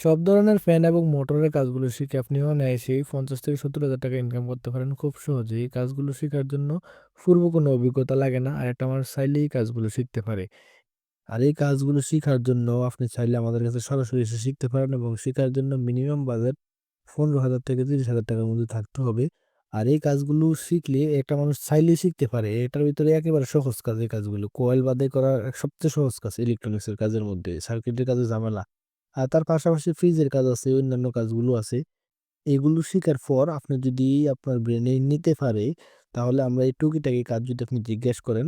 সব ধরনের ফ্যান এবং মোটরের কাজগুলো শিখে আপনি অনায়াসেই ৫০,০০০-৭০,০০০ টাকা ইনকাম করতে পারেন খুব সহজেই। এই কাজগুলো শেখার জন্য পূর্ব কোনো অভিজ্ঞতা লাগে না। আর একটা মানুষ চাইলেই কাজগুলো শিখতে পারে। আর এই কাজগুলো শিখার জন্য আপনি চাইলে আমাদের কাছে সরাসরি এসে শিখতে পারেন এবং শেখার জন্য মিনিমাম বাজেট ১৫,০০০ থেকে ৩০,০০০ টাকার মধ্যে থাকতে হবে। আর এই কাজগুলো শিখলে একটা মানুষ চাইলেই শিখতে পারে। এটার ভিতরে একেবারে সহজ কাজ এই কাজগুলো। কয়েল বাদে করা সবচেয়ে সহজ কাজ ইলেকট্রনিক্সের কাজের মধ্যে। সার্কিটের কাজে ঝামেলা। আর তার পাশাপাশি ফ্রিজের কাজ আছে, অন্যান্য কাজগুলো আছে। এগুলো শেখার পর আপনি যদি আপনার ব্রেনে নিতে পারে, তাহলে আমরা এই টুকিটাকি কাজ যদি আপনি জিজ্ঞেস করেন,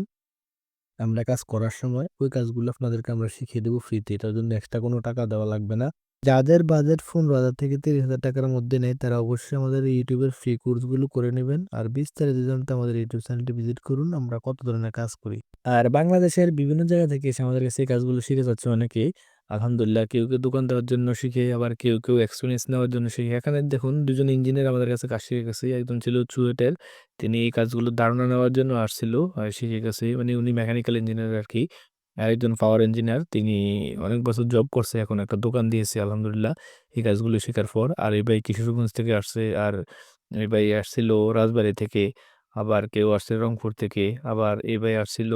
আমরা কাজ করার সময় ওই কাজগুলো আপনাদেরকে আমরা শিখিয়ে দেবো ফ্রিতে। এটার জন্য এক্সট্রা কোনো টাকা দেওয়া লাগবে না। যাদের বাজেট ১৫,০০০ থেকে ৩০,০০০ টাকার মধ্যে নেই, তারা অবশ্যই আমাদের ইউটিউবের ফ্রি কোর্সগুলো করে নেবেন আর বিস্তারিত জানতে আমাদের ইউটিউব চ্যানেলটি ভিজিট করুন। আমরা কত ধরনের কাজ করি। আর বাংলাদেশের বিভিন্ন জায়গা থেকে এসে আমাদের কাছে এই কাজগুলো শিখে যাচ্ছে অনেকেই। আলহামদুলিল্লাহ কেউ, কেউ দোকান দেওয়ার জন্য শিখে, আবার কেউ, কেউ এক্সপিরিয়েন্স নেওয়ার জন্য শিখে। এখানে দেখুন দুজন ইঞ্জিনিয়ার আমাদের কাছে কাজ শিখে গেছে। একজন ছিল চুয়েটের। তিনি এই কাজগুলোর ধারণা নেওয়ার জন্য আসছিল। শিখে গেছে। মানে উনি মেকানিক্যাল ইঞ্জিনিয়ার আর কি আরেকজন পাওয়ার ইঞ্জিনিয়ার। তিনি অনেক বছর জব করছে। এখন একটা দোকান দিয়েছে আলহামদুলিল্লাহ এই কাজগুলো শেখার পর। আর এই ভাই কিশোরগঞ্জ থেকে আসছে। আর এই ভাই আসছিল রাজবাড়ী থেকে। আবার কেউ আসছে রংপুর থেকে। আবার এই ভাই আসছিল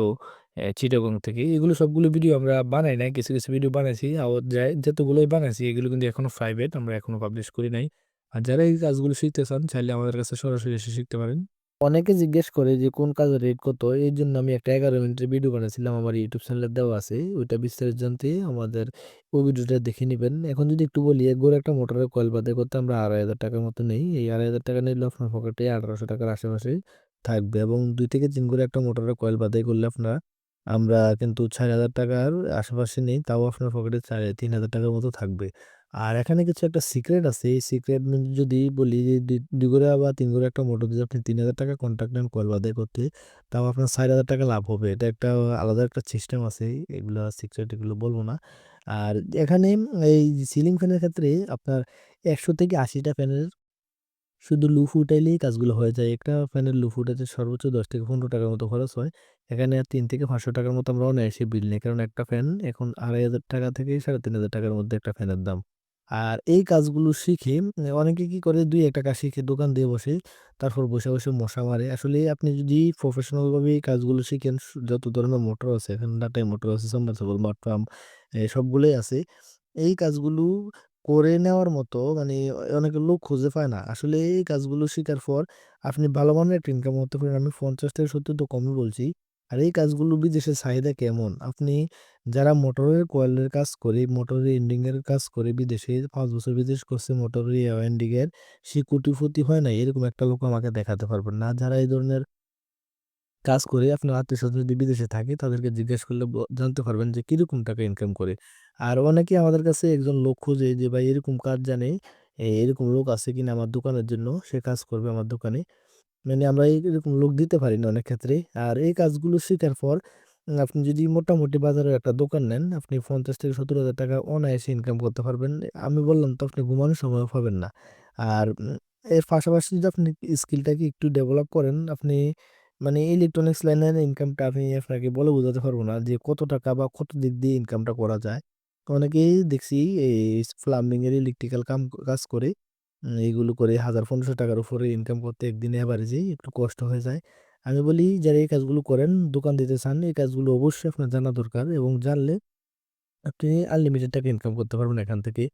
চিটাগং থেকে। এগুলো সবগুলো ভিডিও আমরা বানাই নাই। কিছু, কিছু ভিডিও বানাইছি। যায় যতগুলোই বানাইছি এগুলো কিন্তু এখনও প্রাইভেট। আমরা এখনও পাবলিশ করি নাই। আর যারা এই কাজগুলো শিখতে চান চাইলে আমাদের কাছে সরাসরি এসে শিখতে পারেন। অনেকে জিজ্ঞেস করে যে কোন কাজের রেট কত? এর জন্য আমি একটা ১১ মিনিটের ভিডিও বানাইছিলাম আমার ইউটিউব চ্যানেলে দেওয়া আছে। ওইটা বিস্তারিত জানতে আমাদের ওই ভিডিওটা দেখে নিবেন। এখন যদি একটু বলি একগড়ে একটা মোটরের কয়েল বাদাই করতে আমরা ৳২,৫০০ টাকার মতো নেই। এই ৳২,৫০০ টাকা নিলে আপনার পকেটে আঠারোশো টাকার আশেপাশে থাকবে এবং দুই থেকে ৩ গড়ে একটা মোটরের কয়েল বাদাই করলে আপনার আমরা কিন্তু ৳৪,০০০ টাকার আশেপাশে নেই। তাও আপনার পকেটে চা ৳৩,০০০ টাকার মতো থাকবে। আর এখানে কিছু একটা সিক্রেট আছে। এই সিক্রেট যদি বলি যে দুই ২ গড়া বা ৩ গড়া একটা মোটর যদি আপনি ৳৩,০০০ টাকা কন্ট্রাক্ট নেন কল বাদাই করতে, তাও আপনার ৳৪,০০০ টাকা লাভ হবে। এটা একটা আলাদা একটা সিস্টেম আছে। এগুলা সিক্রেট এগুলো বলব না। আর এখানে এই সিলিং ফ্যানের ক্ষেত্রে আপনার ১০০ থেকে ৮০ টা ফ্যানের শুধু লুফ উঠাইলেই কাজগুলো হয়ে যায়। একটা ফ্যানের লুফ উঠাতে সর্বোচ্চ দশ থেকে ৳১৫ টাকার মতো খরচ হয়। এখানে তিন থেকে ৳৫০০ টাকার মতো আমরা অনায়াসে বিল নেই। কারণ একটা ফ্যান এখন ৳২,৫০০ টাকা থেকে ৳৩,৫০০ টাকার মধ্যে একটা ফ্যানের দাম। আর এই কাজগুলো শিখে অনেকে কি করে ২-১ টা কাজ শিখে দোকান দিয়ে বসে। তারপর বসে, বসে মশা মারে। আসলে আপনি যদি প্রফেশনালভাবে এই কাজগুলো শিখেন যত ধরনের মোটর আছে, এখানে ডাটাই মোটর আছে, সাবমার্সিবল, মাড পাম্প সবগুলোই আছে। এই কাজগুলো করে নেওয়ার মতো মানে অনেকে লোক খুঁজে পায় না। আসলে এই কাজগুলো শিখার পর আপনি ভালো মানের একটা ইনকাম করতে পারেন। আমি ৫০ থেকে ৭০ তো কমই বলছি। আর এই কাজগুলো বিদেশের চাহিদা কেমন? আপনি যারা মোটরের কয়েলের কাজ করে, মোটরের এন্ডিং এর কাজ করে বিদেশে পাঁচ বছর বিদেশ করছে মোটরের ওয়েন্ডিং এর, সে কোটিপতি হয় না এরকম একটা লোক আমাকে দেখাতে পারবেন না। যারা এই ধরনের কাজ করে আপনার আত্মীয়স্বজন যদি বিদেশে থাকে তাদেরকে জিজ্ঞেস করলে জানতে পারবেন যে কীরকম টাকা ইনকাম করে। আর অনেকেই আমাদের কাছে একজন লোক খোঁজে যে ভাই এরকম কাজ জানে, এরকম লোক আছে কিনা আমার দোকানের জন্য, সে কাজ করবে আমার দোকানে। মানে আমরা এরকম লোক দিতে পারি না অনেক ক্ষেত্রে। আর এই কাজগুলো শেখার পর আপনি যদি মোটামুটি বাজারে একটা দোকান নেন, আপনি ৫০ থেকে ৳৭০,০০০ টাকা অনায়াসে ইনকাম করতে পারবেন। আমি বললাম তো আপনি ঘুমানোর সময়ও পাবেন না। আর এর পাশাপাশি যদি আপনি স্কিলটাকে একটু ডেভেলপ করেন, আপনি মানে ইলেকট্রনিক্স লাইনের ইনকামটা আমি আপনাকে বলে বোঝাতে পারব না যে কত টাকা বা কত দিক দিয়ে ইনকামটা করা যায়। অনেকেই দেখছি এই প্লাম্বিং এর ইলেকট্রিক্যাল কাম কাজ করে। এগুলো করে হাজার পনেরোশো টাকার উপরে ইনকাম করতে একদিনে এভারেজেই একটু কষ্ট হয়ে যায়। আমি বলি যারা এই কাজগুলো করেন, দোকান দিতে চান, এই কাজগুলো অবশ্যই আপনার জানা দরকার এবং জানলে আপনি আনলিমিটেড টাকা ইনকাম করতে পারবেন এখান থেকে।